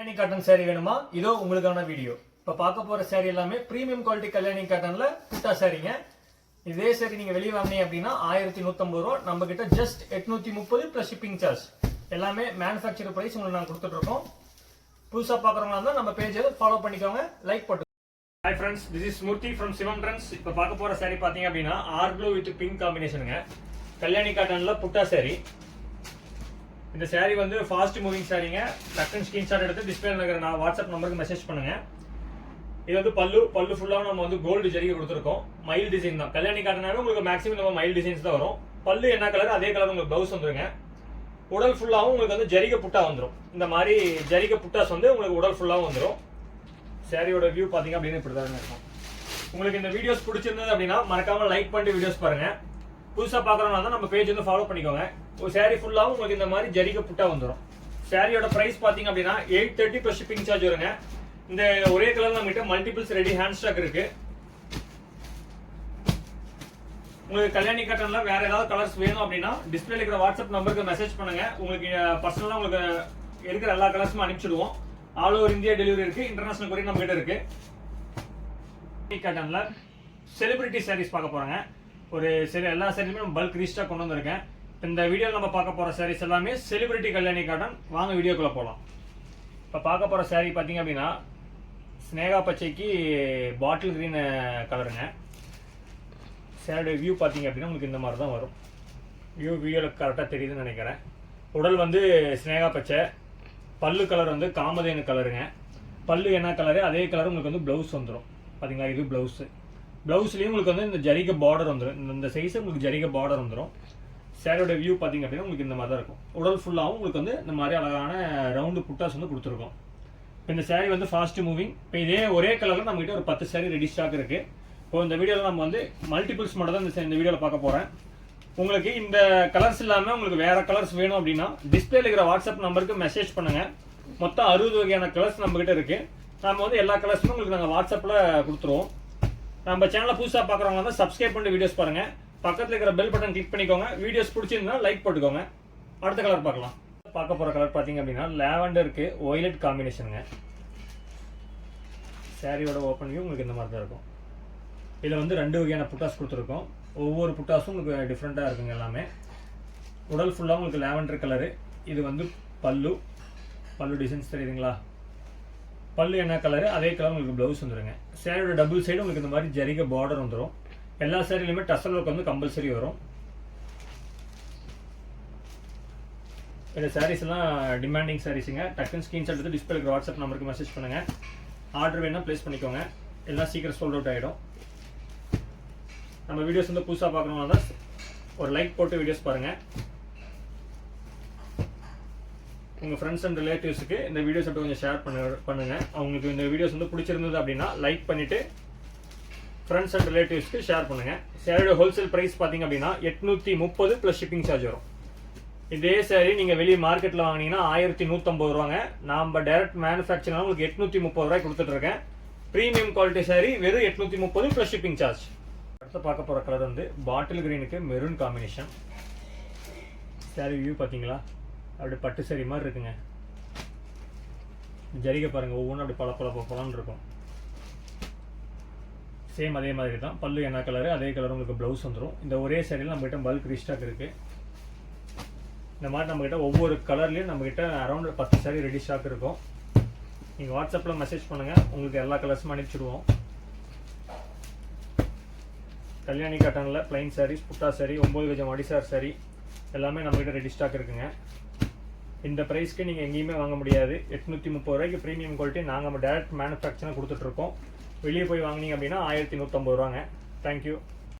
Kalyani cotton saree வேணுமா? இதோ உங்களுக்கான வீடியோ இப்போ பார்க்க போகிற saree எல்லாமே ப்ரீமியம் குவாலிட்டி கல்யாணி காட்டனில் புட்டா சேரீங்க இதே saree நீங்கள் வெளியே வாங்கினீங்க அப்படின்னா ஆயிரத்தி நூற்றம்பது ரூபா. நம்ம கிட்ட ஜஸ்ட் எட்நூற்றி முப்பது ப்ளஸ் ஷிப்பிங் சார்ஜ் எல்லாமே மேனுஃபேக்சர் ப்ரைஸ் உங்களுக்கு நாங்கள் கொடுத்துட்ருக்கோம் புதுசாக பார்க்குறவங்களா இருந்தால் நம்ம பேஜை ஃபாலோ பண்ணிக்கோங்க. லைக் போட்டு hi friends this is Murthy from Sivam trends இப்போ பார்க்க போகிற சேரீ பார்த்தீங்க அப்படின்னா ஆர் ப்ளூ வித் பிங்க் காம்பினேஷனுங்க கல்யாணி காட்டனில் புட்டா saree. இந்த சேரீ வந்து ஃபாஸ்ட் மூவிங் சாரீங்க டக்குன்னு ஸ்கிரீன்ஷாட் எடுத்து டிஸ்பிளே இருக்கிற நான் வாட்ஸ்அப் நம்பருக்கு மெசேஜ் பண்ணுங்க. இது வந்து பல்லு பல்லு ஃபுல்லாக நம்ம வந்து கோல்டு ஜரிகை கொடுத்துருக்கோம். மயில் டிசைன் தான். கல்யாணி காட்டினாலும் உங்களுக்கு மேக்ஸிமம் நம்ம மயில் டிசைன்ஸ் தான் வரும். பல்லு என்ன கலர் அதே கலர் உங்களுக்கு ப்ளவுஸ் வந்துருங்க. உடல் ஃபுல்லாகவும் உங்களுக்கு வந்து ஜரிகை புட்டா வந்துடும் இந்த மாதிரி ஜரிகை புட்டாஸ் வந்து உங்களுக்கு உடல் ஃபுல்லாகவும் வந்துடும் சேரீயோட வியூ பார்த்தீங்க அப்படின்னு இப்படி தான் இருக்கும். உங்களுக்கு இந்த வீடியோஸ் பிடிச்சிருந்தது அப்படின்னா மறக்காமல் லைக் பண்ணிட்டு வீடியோஸ் பாருங்கள் புதுசாக பார்க்குறவங்க தான் நம்ம பேஜ் வந்து ஃபாலோ பண்ணிக்கோங்க. ஒரு saree ஃபுல்லாகவும் உங்களுக்கு இந்த மாதிரி ஜரிக புட்டா வந்துடும் சாரியோட ப்ரைஸ் பார்த்தீங்க அப்படின்னா eight thirty plus shipping charge வருங்க. இந்த ஒரே கலர் நம்மகிட்ட மல்டிபிள்ஸ் ரெடி ஹேண்ட் ஸ்டாக் இருக்கு. உங்களுக்கு கல்யாணி காட்டன்ல வேற ஏதாவது கலர்ஸ் வேணும் அப்படின்னா டிஸ்பிளே இருக்கிற வாட்ஸ்அப் நம்பருக்கு மெசேஜ் பண்ணுங்க. உங்களுக்கு பர்சனலாக உங்களுக்கு இருக்கிற எல்லா கலர்ஸும் அனுப்பிச்சிடுவோம். ஆல் ஓவர் இந்தியா டெலிவரி இருக்கு. இன்டர்நேஷனல் கொரியர் நம்ம கிட்ட இருக்கு காட்டன்ல செலிபிரிட்டி சாரீஸ் பார்க்க போறாங்க. ஒரு சரி எல்லா சாரீஸுமே பல்க் ரீஸ்டாக கொண்டு வந்திருக்கேன். இந்த வீடியோவில் நம்ம பார்க்க போகிற சாரீஸ் எல்லாமே செலிபிரிட்டி கல்யாணி காட்டன். வாங்க வீடியோக்குள்ளே போகலாம் இப்போ பார்க்க போகிற சாரீ பார்த்தீங்க அப்படின்னா ஸ்னேகா பச்சைக்கு பாட்டில் க்ரீன் கலருங்க சேரோட வியூ பார்த்தீங்க அப்படின்னா உங்களுக்கு இந்த மாதிரி தான் வரும். வியூ வியூவில் கரெக்டாக தெரியுதுன்னு நினைக்கிறேன். உடல் வந்து ஸ்னேகா பச்சை. பல்லு கலர் வந்து காமதேனு கலருங்க பல்லு என்ன கலரு அதே கலர் உங்களுக்கு வந்து ப்ளவுஸ் வந்துடும் பார்த்தீங்களா? இது ப்ளவுஸு ப்ளவுஸ்லேயும் உங்களுக்கு வந்து இந்த ஜரிக பார்டர் வந்துடும் இந்த- சைஸு உங்களுக்கு ஜரிக பார்டர் வந்துடும் சேரோட வியூ பார்த்தீங்க அப்படின்னா உங்களுக்கு இந்த மாதிரி தான் இருக்கும். உடல் ஃபுல்லாகவும் உங்களுக்கு வந்து இந்த மாதிரி அழகான ரவுண்டு புட்டாஸ் வந்து கொடுத்துருக்கோம். இப்போ இந்த சேரீ வந்து ஃபாஸ்ட் மூவிங் இப்போ இதே ஒரே கலரில் நம்மகிட்ட ஒரு பத்து சேரீ ரெடி ஸ்டாக் இருக்குது இப்போ இந்த வீடியோவில் நம்ம வந்து மல்டிபிள்ஸ் மட்டும் தான் இந்த இந்த வீடியோவில் பார்க்க போகிறேன் உங்களுக்கு இந்த கலர்ஸ் இல்லாமல் உங்களுக்கு வேறு கலர்ஸ் வேணும் அப்படின்னா டிஸ்பிளேல இருக்கிற வாட்ஸ்அப் நம்பருக்கு மெசேஜ் பண்ணுங்கள் மொத்தம் அறுபது வகையான கலர்ஸ் நம்மக்கிட்ட இருக்குது நம்ம வந்து எல்லா கலர்ஸுமே உங்களுக்கு நாங்கள் வாட்ஸ்அப்பில் கொடுத்துருவோம். நம்ம சேனலை புதுசாக பார்க்குறவங்க வந்து சப்ஸ்கிரைப் பண்ணி வீடியோஸ் பாருங்கள் பக்கத்தில் இருக்கிற பெல் பட்டன் கிளிக் பண்ணிக்கோங்க. வீடியோஸ் பிடிச்சிருந்தா லைக் போட்டுக்கோங்க. அடுத்த கலர் பார்க்கலாம். பார்க்க போகிற கலர் பார்த்தீங்க அப்படின்னா லேவண்டருக்கு ஒய்லட் காம்பினேஷனுங்க சாரியோட ஓப்பன் வியூ உங்களுக்கு இந்த மாதிரி தான் இருக்கும். இதில் வந்து ரெண்டு வகையான புட்டாஸ் கொடுத்துருக்கோம். ஒவ்வொரு புட்டாஸும் உங்களுக்கு டிஃப்ரெண்ட்டாக இருக்குங்க எல்லாமே. உடல் ஃபுல்லாக உங்களுக்கு லேவண்டர் கலரு இது வந்து பல்லு. பல்லு டிசைன்ஸ் தெரியுதுங்களா? பல்லு என்ன கலரு அதே கலர் உங்களுக்கு ப்ளவுஸ் வந்துருங்க. சேரீயோட டபுள் சைடு உங்களுக்கு இந்த மாதிரி ஜரிக பார்டர் வந்துடும் எல்லா சேரீலையுமே டசல் ஒர்க் வந்து கம்பல்சரி வரும். இந்த சாரீஸ் எல்லாம் டிமாண்டிங் சாரீஸுங்க டக்குன்னு ஸ்க்ரீன்ஷாட் எடுத்து டிஸ்பிளே வாட்ஸ்அப் நம்பருக்கு மெசேஜ் பண்ணுங்க. ஆர்டர் வேணால் ப்ளேஸ் பண்ணிக்கோங்க. எல்லாம் சீக்கிரம் சோல்ட் அவுட் ஆகிடும் நம்ம வீடியோஸ் வந்து புதுசாக பார்க்கணும்னா தான் ஒரு லைக் போட்டு வீடியோஸ் பாருங்கள் உங்கள் ஃப்ரெண்ட்ஸ் அண்ட் ரிலேட்டிவ்ஸுக்கு இந்த வீடியோஸ் மட்டும் கொஞ்சம் ஷேர் பண்ண பண்ணுங்கள் அவங்களுக்கு இந்த வீடியோஸ் வந்து பிடிச்சிருந்தது அப்படின்னா லைக் பண்ணிவிட்டு ஃப்ரெண்ட்ஸ் அண்ட் ரிலேட்டிவ்ஸ்க்கு ஷேர் பண்ணுங்க. சேரோட ஹோல்சேல் ப்ரைஸ் பார்த்தீங்க அப்படின்னா எட்நூற்றி முப்பது ப்ளஸ் ஷிப்பிங் சார்ஜ் வரும். இதே சேரீ நீங்கள் வெளியே மார்க்கெட்டில் வாங்கினீங்கன்னா ஆயிரத்தி நூற்றம்பது ரூபாங்க. நாம் டைரக்ட் மேனுஃபேக்சரில் உங்களுக்கு எட்நூற்றி முப்பது ரூபாய் கொடுத்துட்ருக்கேன் ப்ரீமியம் குவாலிட்டி சேரீ வெறும் எட்நூற்றி முப்பது ப்ளஸ் ஷிப்பிங் சார்ஜ் அடுத்து பார்க்க போகிற கலர் வந்து பாட்டில் கிரீனுக்கு மெரூன் காம்பினேஷன் சாரி வியூ பார்த்தீங்களா? அப்படியே பட்டு சாரி மாதிரி இருக்குங்க. ஜரிகை பாருங்க ஒவ்வொன்றும் அப்படி பல பல பலன்னு இருக்கும். சேம் அதே மாதிரி தான் பல்லு என்ன கலரு அதே கலர் உங்களுக்கு ப்ளவுஸ் வந்துடும் இந்த ஒரே சேரீல நம்மகிட்ட பல்க் ரீஸ்டாக் இருக்குது இந்த மாதிரி நம்மகிட்ட ஒவ்வொரு கலர்லேயும் நம்மகிட்ட அரௌண்ட் பத்து சாரீ ரெடி ஸ்டாக் இருக்கும். நீங்கள் வாட்ஸ்அப்பில் மெசேஜ் பண்ணுங்கள் உங்களுக்கு எல்லா கலர்ஸும் அனுப்பிச்சிடுவோம். கல்யாணி காட்டனில் ப்ளைன் சாரீஸ் புட்டா சாரி ஒம்பது கஜம் அடிசார் சாரி எல்லாமே நம்மகிட்ட ரெடி ஸ்டாக் இருக்குங்க. இந்த ப்ரைஸ்க்கு நீங்கள் எங்கேயுமே வாங்க முடியாது. எட்நூற்றி முப்பது ரூபாய்க்கு ப்ரீமியம் குவாலிட்டி நாங்கள் டேரக்ட் மேனுஃபேக்சராக கொடுத்துட்ருக்கோம் வெளியே போய் வாங்குனீங்க அப்படின்னா ஆயிரத்தி நூற்றம்பது ரூபாங்க. தேங்க்யூ